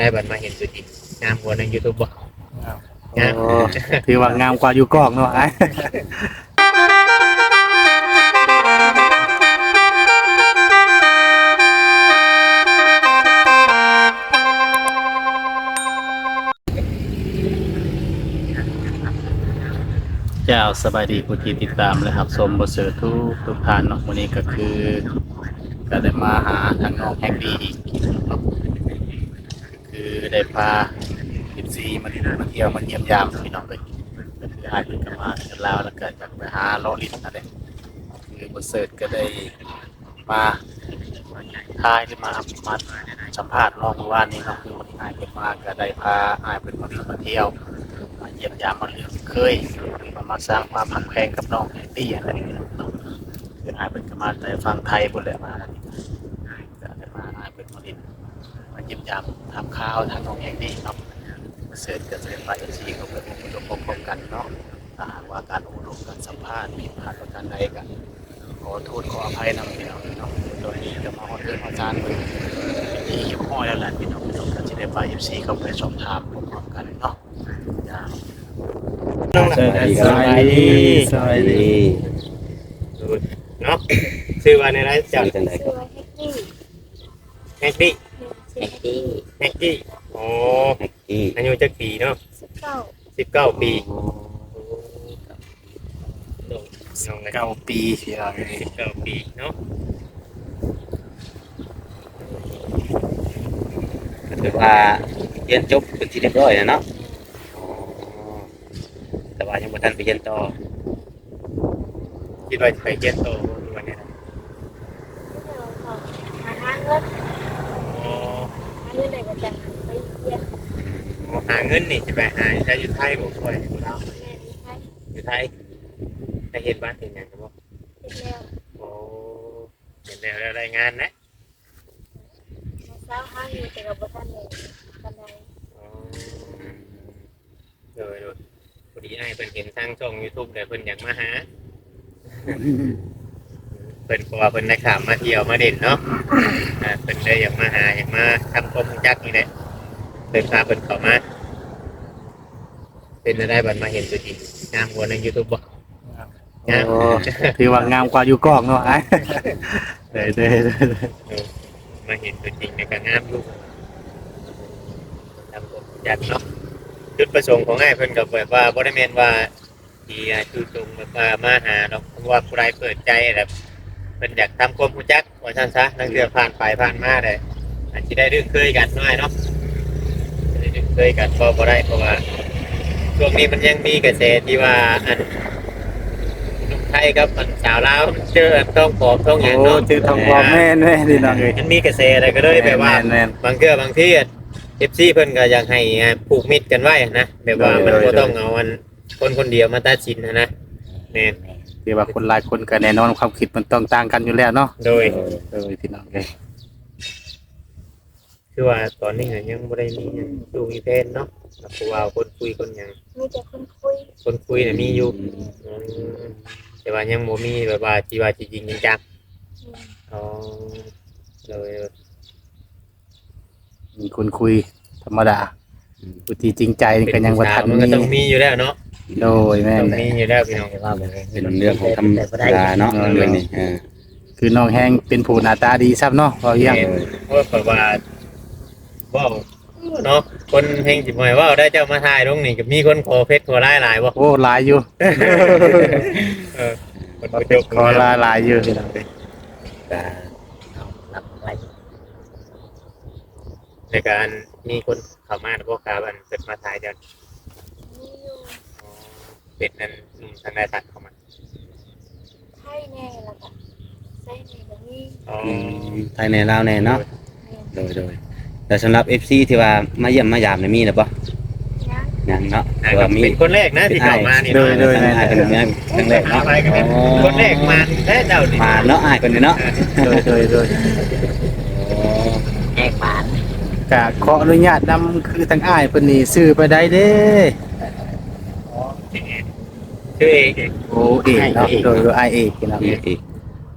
ได้บัดมาเห็นตัวจริงงามกว่าใน YouTube บ่โอ้ถือว่างามกว่าอยู่กล้องเนาะไอ้เจ้าสบายดีผู้ที่ติดตามและครับชมบทเสือทุกทุกท่านเนาะวันนี้ก็คือก็ได้มาหาทางน้องแฮกดี้อีกเนาะคือ ได้พาสิบซีมาดิมาเที่ยวมาเยี่ยมยามพี่น้องเลยก็คืออายเพิ่งกลับมากันแล้วแล้วก็จะไปหาเลาะลิ้นอะไรคือบทเสือก็ได้มาทายที่มามาสัมภาษณ์น้องเมื่อวานนี้เนาะคือวันนี้อายเพิ่งมาก็ได้พาอายเพิ่งมามาเที่ยวมาเยี่ยมยามมาเลือกเคยมามาสร้างความผักแพงกับน้องแอนตี้อะไรอย่างเงี้ยเนาะคืออายเป็นก็มาแต่ฟังไทยหมดเลยมาก็ได้มาอายเป็นมาดินมา เยี่ยมยามทำข้าวทางน้องแอนตี้เนาะเสร็จก็จะไปเอซีก็ไปอบรมพบกันเนาะถ้าหากว่าการอบรมการสัมภาษณ์ผิดพลาดประการใดกันขอโทษขออภัยนะพี่น้องเนาะโดยที่จะมาขอเรื่องอาจารย์เป็นที่อยู่ห้อยแล้วแหละพี่น้องพี่น้องก็จะได้ไปเอฟซีเข้าไปสอบถามพร้อมๆกันเนาะสวัสดีครับสวัสดีสวัสดีเนาะชื่อว่าในไรเจ้าจังไดชื่ก็อว่าแฮกกี้แฮกดี้ แฮกกี้แฮกกี้โอ้แฮกกี้อายุจักปีเนาะสิบเก้าสิบเก้าปีน้องนะเก้าปีที่เราอยู่นี่สิบเก้าปีเนาะก็ถือว่าเรียนจบเป็นที่เรียบร้อยแล้วเนาะอ๋อแต่ว่ายังบ่ทันไปเรียนต่อคิดว่าจะไปเรียนโตวันนี้นะที่เราขอหาทางเงินอ๋อ หาเงินไหนก็จะไปเรียนหาเงินนี่จะไปหาจะอยู่ไทยบ่ค่อยอยู่แล้วแม่ที่ไทยอยู่ไทยไปเห็นบ้านเห็นอย่างกันบ่เป็นแล้วโอ้เห็นแล้วรายงานนะมาเช้าห้างอยู่แต่กับบุท่านเลยบันไดอ๋อโดยโดยพอดีไอ้เพิ่นเห็นทางช่อง YouTube เดี๋ยวเพิ่นอยากมาหาเพิ่นเพราะว่าเพิ่นได้ข่าวมาเที่ยวมาเด่นเนาะอ่าเพิ่นได้อยากมาหาอยากมาทำความรู้จักนี่แหละเพิ่นพาเพิ่นเข้ามา เป็นอะไรบัดมาเห็นตัวจริงงามกว่าใน YouTube บ่งามโอ้ถือว่างามกว่าอยู่กล้องเนาะไอ้เด้อเด้อเด้อมาเห็นตัวจริงในการงามอยู่ทำความรู้จักเนาะจุดประสงค์ของไอ้เพิ่นก็แบบว่าบ่ได้แม่นว่า ที่จุดตรงแบบว่ามาหาเนาะเพราะว่าผู้ใดเปิดใจแบบ เพิ่นอยากทำความรู้จักว่าซั่นซะนักเรียนผ่านไปผ่านมาได้อาจสิได้เรื่องเคยกันน้อยเนาะได้เรื่องเคยกันก็บ่ได้เพราะว่าช่วงนี้มันยังมีกระแสที่ว่าอันหนุ่มไทยกับอันสาวลาวเจออันต้องผอมต้องหยังโอ้เนาะชื่อทองบอมแม่นแม่นดีน้องเอ้ย มันมีกระแสอะไรก็เลยแบบว่า แม่นแม่น บางเกือบางที่เอฟซีเพิ่นก็อยากให้อ่าผูกมิตรกันไว้นะแบบว่าโดยมันโดยบ่ต้องเอาอันคนคนเดียวมาตัดสินนะนะแม่น คือว่าคนหลายคนก็แน่นอนความคิดมันต้องต่างกันอยู่แล้วเนาะโดย เออพี่น้องเอ้ยคือว่าตอนนี้ก็ยังบ่ได้มีหยังดูมีแฟนเนาะเพราะว่าคนคุยคนหยังมีแต่คนคุยคนคุยน่ะมีอยู่อืมแต่ว่ายังบ่มีแบบว่าที่ว่าจริงๆจังอืมๆอ๋อโดยมีคนคุยธรรมดาผู้ที่จริงใจนี่ก็ยังบ่ทันมันก็มีต้องมีอยู่แล้วเนาะ โดยแม่ต้นองแหละมีอยู่แล้วพี่น้องเป็นเรื่องของธรรมดาเนาะเรื่องนี้เออคือน้องแฮงเป็นผู้หน้าตาดีซับเนาะเว้าอีหยังเพราะว่าว่าว้าวเนาะคนเพลงจิบหมายว่าได้เจ้ามาถ่ายตรงนี้ก็มีคนขอเพชรขอไล่หลายบ่โอ้หลายอยู่เออคนบ่จบขอหลายหลายอยู่พี่น้องเอ้ยก็รับไว้ในการมีคนเข้ามาพวกขาบันเกิดมาถ่ายเดียวมีอยู่อ๋อ เป็นนั่นหนุ่มทางใดตัดเข้ามาไทยแน่แล้วก็ไส้แน่ก็มีอ๋ออืมไทยในลาวในเนาะแม่นโดยโดยแต่สำหรับ FC ที่ว่ามาเยี่ยมมายามนี่มีหรือบ่ยังยังเนาะอะแต่ก็ว่ามีเป็นคนแรกนะที่เข้ามานี่โดเนาะยโดยแม่นอ้ายเป็นเมียครั้งแรกเนาะ ไปกันเป็นคนแรกมาแท้เจ้านี่มาเนาะอ้ายคนนี้เนาะโดยโดยโดยอ๋อแอกบานก็ขออนุญาตนำคือทางอ้ายเพิ่นนี่ซื้อไปได้เด้ ชื่อเอกโอ้เอกเนาะโดยโดยอ้ายเอกพี่น้องนี่เอ้ยอีก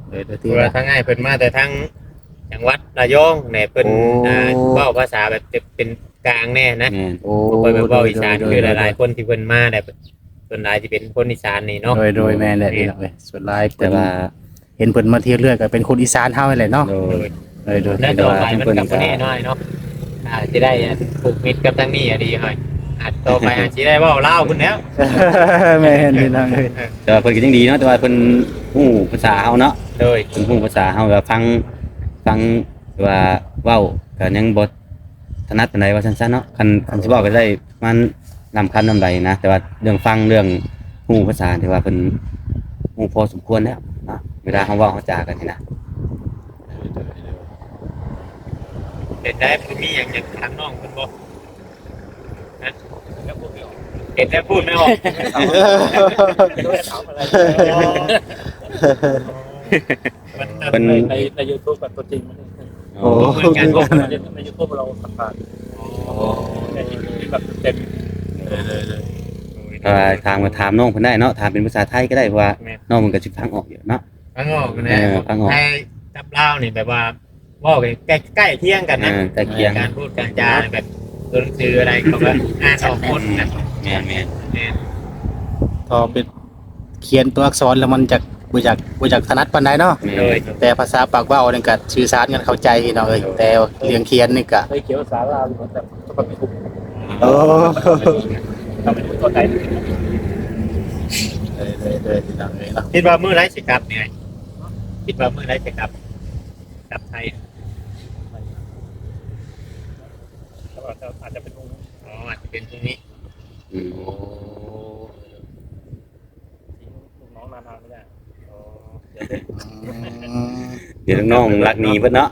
โดยโดยคืที่อว่าว่าทั้งง่ายเพิ่นมาแต่ทั้งจังหวัดระยองเนี่ยเพิ่นโอ้อ่าเว้าภาษาแบบเป็นกลางแน่นะแม่นโอ้บ่ค่อยแบบเว้าอีสานโดยคือโดยหลายๆคนที่เพิ่นมาได้ส่วนหลายสิเป็นคนอีสานนี่เนาะโดยโดยแม่นแหละพี่น้องเอ้ยส่วนหลายแต่แต่ว่าว่าเห็นเพิ่นมาเที่ยวเรื่อยก็เป็นคนอีสานเฮาแหละเนาะโดยโดยโดยโดยแล้วต่อไปมันเพิ่นกับคนนี้น้อยเนาะอาจจะได้ผูกมิตรกับทางนี้อะดีหน่อย อาจต่อไปอาจจะได้เว้าลาวพุ่นแล้วแม่นพี่น้องเอ้ยแต่ว่าเพิ่นก็ยังดีเนาะแต่ว่าเพิ่นฮู้ภาษาเฮาเนาะโดยเพิ่นฮู้ภาษาเฮาแบบฟังฟังว่าเว้าก็ยังบ่ถนัดปานใดว่าซั่นๆเนาะคันคันสิเว้าก็ได้มันนำคันนำใดนะ แต่ว่าเรื่องฟังเรื่องฮู้ภาษาที่ว่าเพิ่นฮู้พอสมควรแล้วเนาะเวลาเฮาเว้าเฮาจากันนี่นะเป็นได้มันมีอย่างอย่างทางน้องเพิ่นบ่นะ แล้วพูดไม่ออกเห็นแล้วพูดไม่ออกถามอะไรมันเพิ่นในในยูทูบแบบตัวจริงมันโอ้เหมือนกันบ่ในยูทูบเราสัมภาษณ์ในยูทูบแบบเต็มก็ทางมาถามน้องเพิ่นได้เนาะถามเป็นภาษาไทยก็ได้เพราะว่าน้องมันก็สิฟังออกอยู่เนาะฟังออกนะเออฟังออกไทยกับลาวนี่แบบว่าเว่าใกล้ใกล้เที่ยงกันนะเออใกล้เคียงการพูดการจาแบบ ตัวหนังสืออะไรเขาก็อ่านออกคนนะแม่นแม่นเนี่ยพอเป็นเขียนตัวอักษรแล้วมันจะบ่อยากบ่อยากถนัดปานใดเนาะแม่โดยนแต่ภาษาปากเว้านี่ก็สื่อสารกันเข้าใจพี่น้องเอ้ยแต่เรียงเขียนนี่ก็เคยเขียนภาษาลาวอยู่แต่ก็ไม่ถูกโอ้เราไม่รู้ตัวไหนเลยเลยเลยพี่น้องเอ้ยเนาะคิดว่ามื้อไรสิกลับเนี่ยคิดว่ามื้อไรสิกลับกลับไทย อาจจะเป็นองค์อ๋ออาจจะเป็นพรุ่งนี้อืมน้องนานๆไม่ได้อ๋ออืมเดี๋ยวน้องรักหนีเบิดเนาะ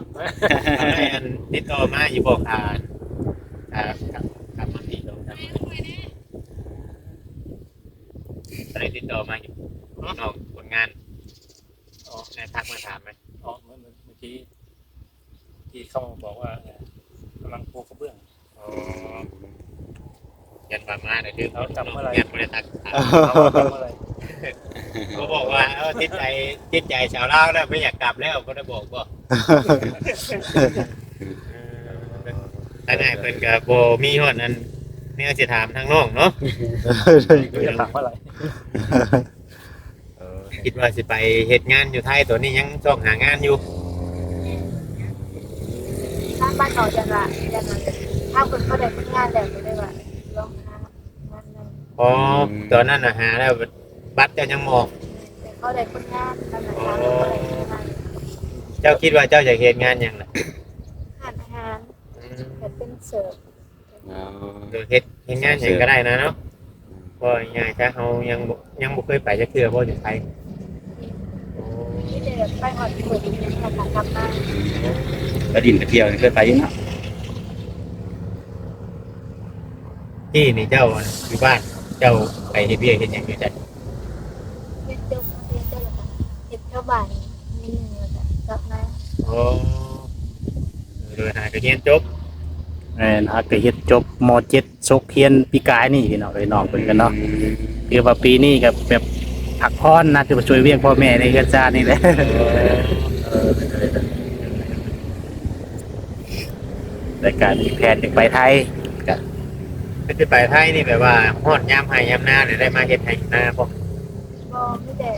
ทำให้อันติดต่อมาอยู่บอกอ่านอ่ากลับกลับมาที่ตรงนั้นอะไรติดต่อมาอยู่นอกผลงานอ๋อในทักมาถามไหมอ๋อเมื่อเมื่อกี้ที่เข้ามาบอกว่ากำลังปูกระเบื้องอ๋อ ยันบามาเดี๋ยวดื้อเอากลับเมื่อไหร่ยันบริษัทเมื่อไรเขาบอกว่าเออติดใจติดใจชาวลาวแล้วไม่อยากกลับแล้วก็ได้บอกว่าถ้าง่ายเพิ่นกับโบมีหอดนั้นเนี่ยสิถามทางน้องเนาะจะถามว่าอะไรคิดว่าสิไปเฮ็ดงานอยู่ไทยตัวนี้ยังต้องหางานอยู่ถ้าบ้านออกจากละจากนั้น ถ้าคนเขาได้ผลงานแล้วก็ได้ว่าลองหางานนั้นอ๋อตอนนั้นน่ะหาแล้วบัตรเจ้ายังมองแต่เขาได้ผลงานนั่นแหละค่ะเขาได้ผลงานเจ้าคิดว่าเจ้าจะเฮ็ดงานหยังล่ะอาหารอาหารอืมแต่เป็นเสิร์ฟอ๋อเดี๋ยวเฮ็ดเฮ็ดงานหยังก็ได้นะเนาะเพราะง่ายๆถ้าเฮายังบ่ยังบ่เคยไปจักเทื่อบ่อยู่ไทยโอ้ที่เด็กไปหอดเปิดอีกอย่างเขากลับมาแล้วดินไปเที่ยวเคยไปอยู่เนาะ ที่นี่เจ้าอยู่บ้านเจ้าไปเฮ็ดเวียกเฮ็ดหยังอยู่จัดเฮ็ดเจ้าเฮ็ดเจ้าแล้วก็เฮ็ดชาวบ้านมีหนึ่งแล้วก็กลับมาโอ้โดยหาก็เรียนจบแม่นฮักก็เฮ็ดจบม .7 ซกเฮียนปีกายนี่พี่น้องเอ้ยน้องเพิ่นกันเนาะคือว่าปีนี้ก็แบบพักพรนะคือว่าช่วยเวียกพ่อแม่ในเฮือนซ่านนี่แหละรายการมีแผนจะไปไทย เป็นสิไปไทยนี่แบบว่าฮอดยามให้ยามหน้าเนี่ยได้มาเฮ็ดให้หน้าบ่ก็ไม่ได้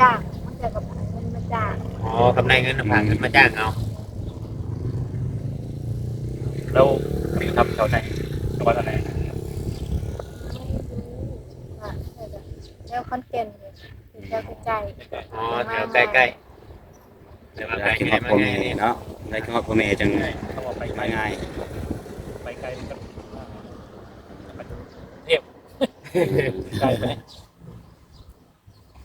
จ้างมันจะกับมันมาจ้างอ๋อกำไรเงินน่ะฝากเงินมาจ้างเอาแล้วทำแถวไหนจังหวัดอะไรไม่รู้ว่าแล้วคอนเทนต์เลยแถวใกล้อ๋อแถวใกล้ๆแต่ว่าอไกลยากกินไม่ฮอได้ดมาพ่อไงแม่เนาะได้กินฮอดพ่อแม่จังต้องออกไปไกลมาง่ายไปไกลมันก็เทียบ ไกลไหม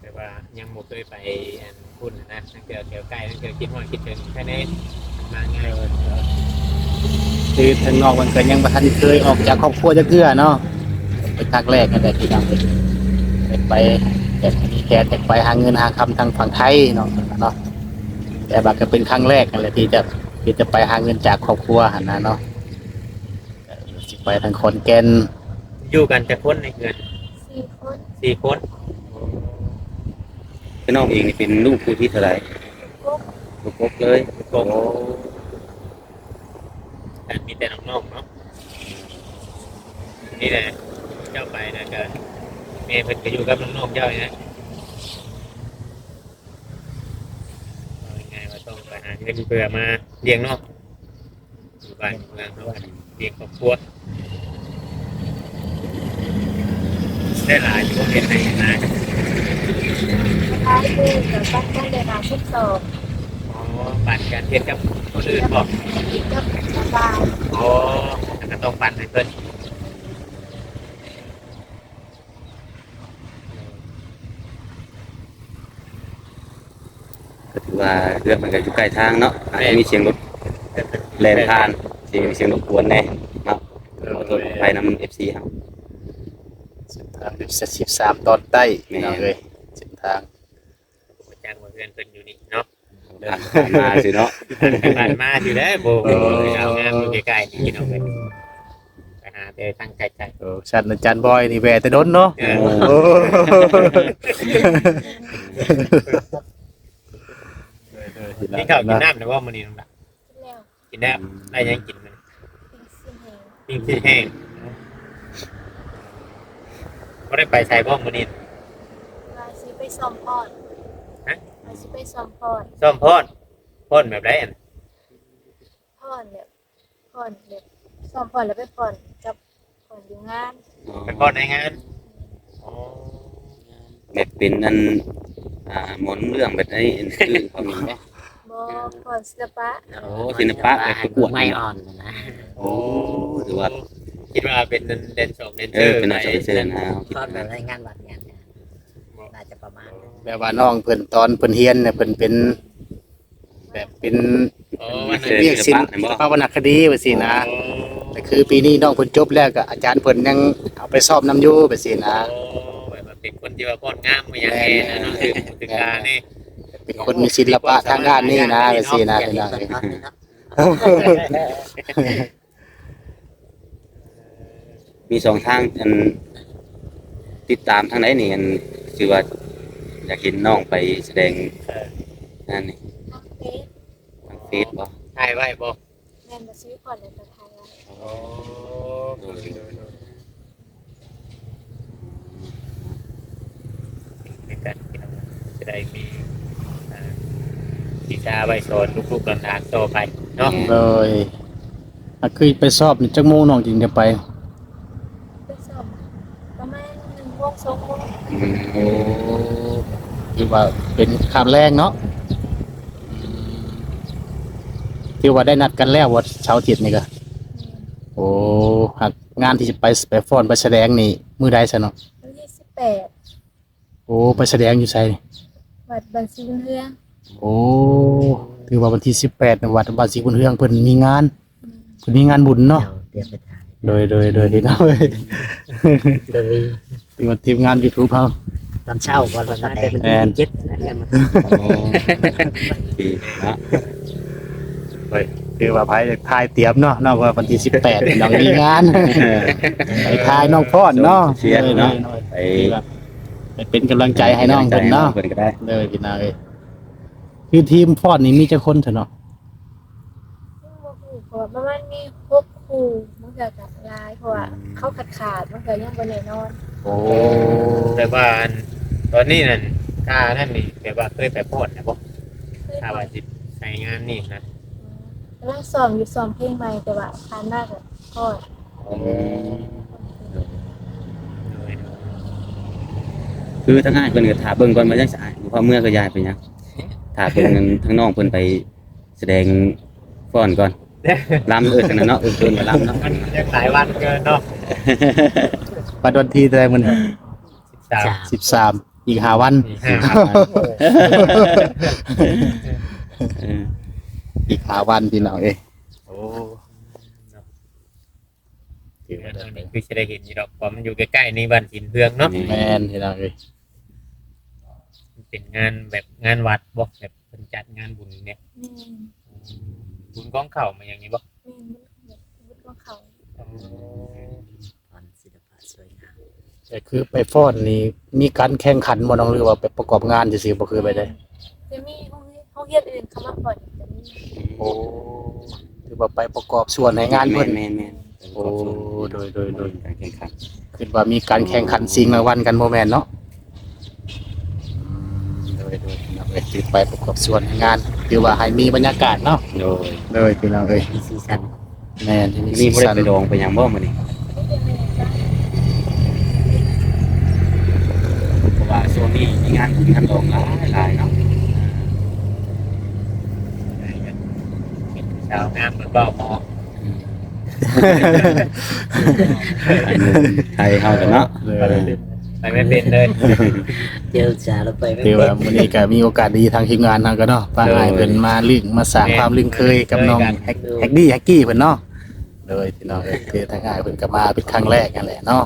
แต่ว่ายังบ่เคยไปอันพุ่นนะตั้งแต่แถวใกล้ตั้งแต่คิดฮอดคิดถึงแค่นี้มาง่ายคือทางนอกมันก็ยังบ่ทันเคยออกจากครอบครัวจักเทื่อเนาะเป็นครั้งแรกนั่นแหละที่ดังเป็นไปแบบมีแผนจะไปหาเงินหาคำทางฝั่งไทยเนาะเนาะแต่บัดก็เป็นครั้งแรกนั่นแหละที่จะที่จะไปหาเงินจากครอบครัวหั่นนะเนาะเออสิไปทางขอนแก่น อยู่กันจะคนในเงินๆสี่คนสี่คนคือน้องเองนี่เป็นลูกผู้ที่เท่าไหร่กุ๊กลูกกบเลยกงโอ้แต่มีแต่น้องๆเนาะนี่แหละเจ้าไปนะก็แม่เพิ่นก็อยู่กับน้องๆเจ้านี่นะเอายังไงว่าต้องไปหาเงินเพื่อมาเลี้ยงน้องอยู่บ้านอยู่เมืองเนาะเลี้ยงครอบครัว ได้หลายอยู่เห็นไหนนะท้ายคือกับตั้งตั้งเดือนหาชุดสอบอ๋อปั่นการเทียนกับคนอื่นบอกอีกกับชาวบ้านอ๋อแล้วก็ต้องปั่นให้เพิ่นก็ถือว่าเรื่องมันก็อยู่ใกล้ทางเนาะอาจจะมีเสียงรถแล่นผ่านเสียงเสียงรบกวนแน่เนาะขอโทษไปนำ FC ครับ ส้นทางสิบสามตอนใต้พี่น้องเอ้ยเส้นทางอาจารย์ว่าเพื่อนเพิ่นอยู่นี่เนาะผ่านผ่านมาสิเนาะผ่านมาอยู่แล้วโบเอางานอยู่ใกล้ๆนี่น้องเอ้ยไปหาแต่ตั้งใจใจโอ้ชันอาจารย์บอยนี่แวแต่ดนเนาะเออ โอ้นี่ข้าวกินน้ำนะว่ามื้อนี้น้องดาแล้วกินได้ได้ยังกินมันเป็นสิ่งแห่งปิ้งที่แห้ง บ่ได้ไปใส่บ่มื้อนี้วาซีไปซ้อมพอดฮะวาซีไปซ้อมพอดซ่อมพอนพอนแบบไรอันพอดแบบพอดแบบซ้อมพอดแล้วไปพอดกับพอดอยู่งานเป็นพอนในงานอ๋อแบบเป็นอันอ่าหมอนเรื่องแบบนี้คือความมีบ่บ่พอดศิลปะโอ้ศิลปะแบบประกวด ไม่อ่อนนะโอ้ถือว่า คิดว่าเป็นเดนสองเดนเซเอออร์เป็นอาชีพเสริมนะเอาคิดทอดว่าอะไรงานวัดงานเนี่ยน่าจะประมาณนั้นแบบว่าน้องเพิ่นตอนเพิ่นเฮียนเนี่ยเพิ่นเป็น แบบเป็นอ๋อวันนั้นเรียกศิลปวรรณคดีว่าสินะแต่คือปีนี้น้องเพิ่นจบแล้วก็อาจารย์เพิ่นยังเอาไปสอบนำอยู่ว่าสินะ โอ้แบบว่าเป็นคนที่ว่าพอนงามมาอย่างแน่นะเนาะถึงถึงการนี่เป็นคนมีศิลปะทางด้านนี้นะว่าสินะอพี่น้ย่าองงเอ้ยนี้เนาะ มีสองทางอันติดตามทางไหนนี่อันคือว่าอยากเห็นน้องไปแสดงนั่นนี่ทั้งเฟซทางเฟซบ่ถ่ายไว้บ่แม่นมาซื้อพอดแล้วก็ทายไว้โอ้ในการที่เราจะได้มีอ่าวิชาไว้สอนลูกๆหลานๆต่อไปเนาะ เลยอะคือไปสอบนี่จักโมงน้องจึงจะไป ไปซ้อมประมาณ1โมง2โมงอืมโอ้คือว่าเป็นคาบแรกเนาะที่ว่าได้นัดกันแล้วว่าเช้าร์อาทิตย์นี่ก็โอ้หากงานที่จะไปไปฟ้อนไปแสดงนี่มื้อใดซะเนาะวันที่18โอ้ไปแสดงอยู่ไสนี่วัดบันซีบุญเฮืองโอ้ถือว่าวันที่18นะวัดบ้านศรีบุญเฮืองเพิ่นมีงานเพิ่นมีงานบุญเนาะ เดี๋ยวเตรียมไปถ่าย โดยโดยโดยที่เนาะเว้ยโดยเป็นว่าทีมงาน YouTube เฮา ตอนเช้าก่อนวันนั้นเป็นแอน เจ็ดนะเนี่ยมันโอ้ดีเนาะคือว่าไผทายเตรียมเนาะเนาะว่าวันที่18น้องมีงานไปทายน้องพรเนาะเชียร์เนาะ ไปไปเป็นกำลังใจให้น้องเพิ่นเนาะ เพิ่นก็ได้เลยพี่นาเอ้ยคือทีมพอดนี่มีจักคนเถอะเนาะ บ่ฮู้เพราะว่าประมาณมีหกคู่มั นก็จะหลายเพราะว่าเขาขาดขาดๆมันก็ยังบ่แน่นอนโอ้แต่ว่าอันตอนนี้นั่นค่านั่นนี่แบบว่าเคยไปโพดนะบ่เคยค่าว่าสิใช้งานนี่นะกำลังซ้อมอยู่ซ้อมเพลงใหม่แต่ว่าผ่านมากก็พอดคือทั้งอ้ายเพิ่นก็ถาเบิ่งก่อนว่าจังสะอาดพอเมื่อก็ย้ายไปหยังถาเบิ่งเงินทั้งน้องเพิ่นไปแสดงฟ้อนก่อน ลำเอิ้นกันนะเนาะเอิ้นเพิ่นว่าลำเนาะมันยังหลายวันเกินเนาะปัดวันที่แต่มันสามสาม13อีกห้าวันสี่ห้าวันเอออีกห้าวันพี่น้องเอ้ยโอ้ถือว่าตอนนี้คือจะได้เห็นอยู่ดอกเพราะมันอยู่ใกล้ๆในบ้านสินเพืองเนาะแม่นพี่น้องเอ้ยมันเป็นงานแบบงานวัดบ่แบบเป็นจัดงานบุญเนี่ย แม่น บุญกองเข่ามาอย่างนี้บ่แม่นแบบบุญของเขาตอนศิลปะสวยงามแต่คือไปฟ้อนนี่มีการแข่งขันบ่น้องหรือว่าไปประกอบงานซื่อๆบ่คือไปได้จะมีห้องเรียนห้องเรียนอื่นเขามาผ่อนจะมีโอ้ถือว่าไปประกอบส่วนในงานเพิ่นแม่นแม่นโอ้โดยโดยโดยการแข่งขันคือว่ามีการแข่งขันชิงรางวัลกันโมแมนเนาะโดยโดยพี่น้องเอ้ยคือไปประกอบส่วนในงาน คือว่าให้มีบรรยากาศเนาะโดยเลยพี่น้องเอ้ยมีสีสันแม่นที่มีนี่สีบ่ได้สันไปดองไปหยังบ่มื้อนี้เพราะว่าช่วงนี้มีงานบุญงานดองหลายหลายเนาะสาวงามเหมือนเบ้าหมอไทยเฮากันเนาะเลย ไปไม่เป็นเลย เจอจ่าแล้วไปไม่คือเป็ว่านมื้อนี้ก็มีโอกาสดีทางทีมงานเฮาก็เนาะป้าอ้ายเพิ่นมาลึกมาสร้างความลึงเคยกับน้องแฮกแฮกดี้แฮกกี้เพิ่นเนาะเลยพี่น้องเอ้ยคือทางอ้ายเพิ่นก็มาเป็นครั้งแรกนั่นแหละเนาะ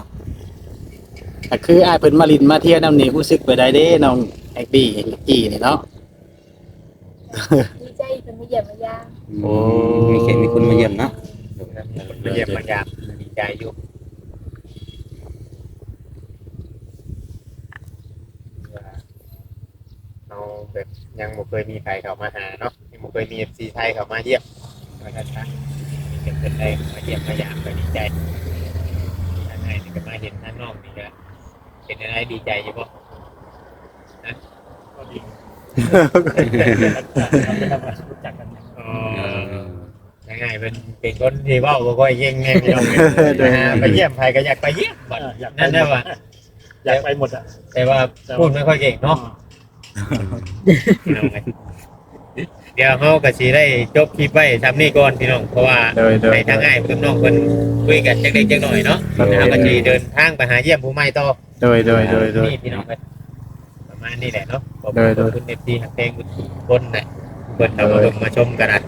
ก็คืออ้ายเพิ่นมาลินมาเที่ยวนำนี่รู้สึกไปได้เด้น้องแฮกดี้แฮกกี้นี่เนาะ ดีใจเป็นมาเยี่ยมมายามโอ้ มีเขตมีคุณมาเยี่ยมเนาะมาเยี่ยมมายามดีใจอยู่เรา แบบยังบ่เคยมีใครเข้ามาหาเนาะยังบ่เคยมี FC ไทยเข้ามาเยี่ยมว่าท่านซะเป็นเป็นได้มาเยี่ยมมายามก็ดีใจทางในนี่ก็มาเห็นทางนอกนี่ก็เป็นอะไรดีใจอยู่บ่ก็ดีเราไปทำงานรู้จักกันอ๋อ ยังไงเป็นเป็นคนที่เว้าบ่ค่อยเก่งไงพี่น้องนะฮะไปเยี่ยมใครก็อยากไปเยี่ยมบัดอยากไปนั่นแหละว่าอยากไปหมดอะแต่ว่าพูดไม่ค่อยเก่งเนาะ พี่น้องเอ้ยเดี๋ยวเขาก็สิได้จบคลิปไว้ทำนี่ก่อนพี่น้องเพราะว่าโดยโดย ในทางง่ายเพิ่นน้องเพิ่นคุยกันจักเล็กจักหน่อยเนาะแล้วก็สิเดินทางไปหาเยี่ยมผู้ใหม่ต่อ โดยโดยโดยโดย นี่พี่น้องเอ้ยประมาณนี้แหละเนาะขอบโดยโดย คุณเอฟซีทางเพลงทุกคนนะเพิ่นเอามาเบิ่งมาชมกันนะ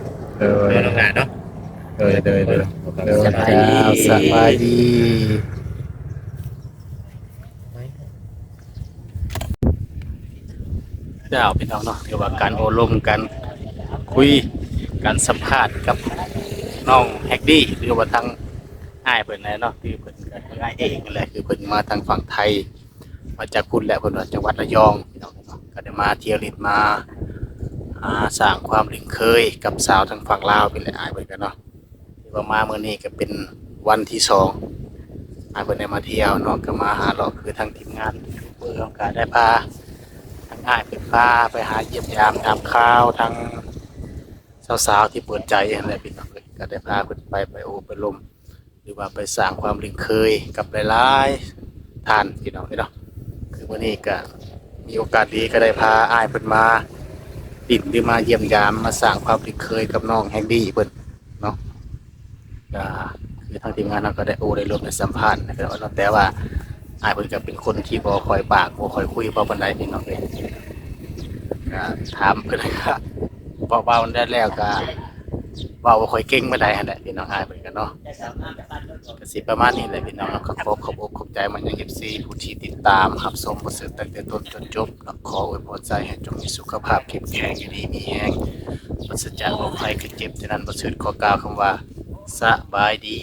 โดยเนาะน้องหลานเนาะ โดยโดยโดย โดยสบายดีสบายดี เจ้าพี่น้องเนาะเรียกว่าการโอลมกันคุยการสัมภาษณ์กับน้องแฮกดี้หรือว่าทางอ้ายเพิ่นนะเนาะคือเพิ่นก็ทางอ้ายเองนั่นแหละคือเพิ่นมาทางฝั่งไทย มาจากคุณแหละเพิ่นว่าจังหวัดระยองพี่น้องเนาะก็ได้มาเที่ยวลิดมาหาสร้างความลึงเคยกับสาวทางฝั่งลาวเป็นแหละอ้ายเพิ่นกันเนาะที่ว่ามาเมื่อนี้ก็เป็นวันที่สองอาเพิ่นได้มาเที่ยวเนาะก็มาหาเราคือทางทีมงานเพื่อต้องการได้พา อ้ายเป็นพาไปหาเยี่ยมยามทำข้าวทางสาวๆที่เปิดใจอะไรพี่น้องเลยก็ได้พาเพิ่นไปไปโอไปลมหรือว่าไปสร้างความลึงเคยกับหลายๆท่านพี่น้องเนาะคือวันนี้ก็มีโอกาสดีก็ได้พาอ้ายเพิ่นมาดินหรือมาเยี่ยมยามมาสร้างความลึงเคยกับน้องแฮงดี้เพิ่นก็คือทางทีมงานเราก็ได้โอ้ได้รวมในสัมพันธ์นะครับแต่ว่า อายเพิ่นก็เป็นคนที่บ่คอยปากบ่คอยคุยบ่ปานใดพี่น้องเอ้ยก็ถามเพิ่นก็บ่เว้าได้แล้วก็เว้าบ่ค่อยเก่งปานใดหั่นแหละพี่น้องอายเพิ่นก็เนาะก็สิประมาณนี้แหละพี่น้องเนาะก็ขอขอบอกขอบใจมันยัง FC ผู้ที่ติดตามรับชมบ่สึกตั้งแต่ต้นจนจบแล้วขออวยพรใจให้จงมีสุขภาพเข้มแข็งอยู่ดีมีแรงปราศจากโรคภัยไข้เจ็บฉะนั้นบ่สึกขอกล่าวคำว่าสบายดี